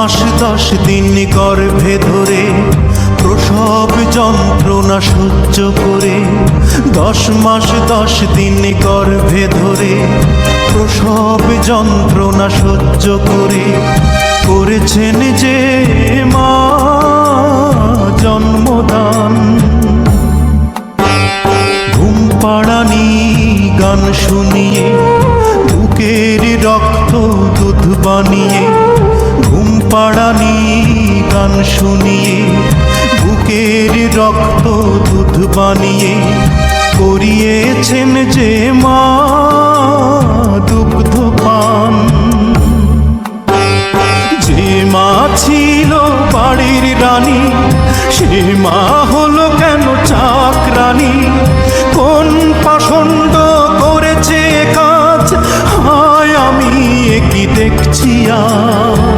মাস দশ দিন গর্ভে ধরে প্রসব যন্ত্রণা সহ্য করে দশ মাস দশ দিন গর্ভে ধরে প্রসব যন্ত্রণা সহ্য করে করেছেন যে মা জন্মদান। ঘুম পাড়ানি গান শুনিয়ে বুকের রক্ত দুধ বানিয়ে গান শুনিয়ে, বুকের রক্ত দুধ বানিয়ে করিয়েছেন যে মা দুগ্ধ পান। যে মা ছিল বাড়ির রানী, সে মা হলো কেন চাকরানি? কোন পাষণ্ড করেছে কাজ? হায়, আমি কি দেখছি আজ?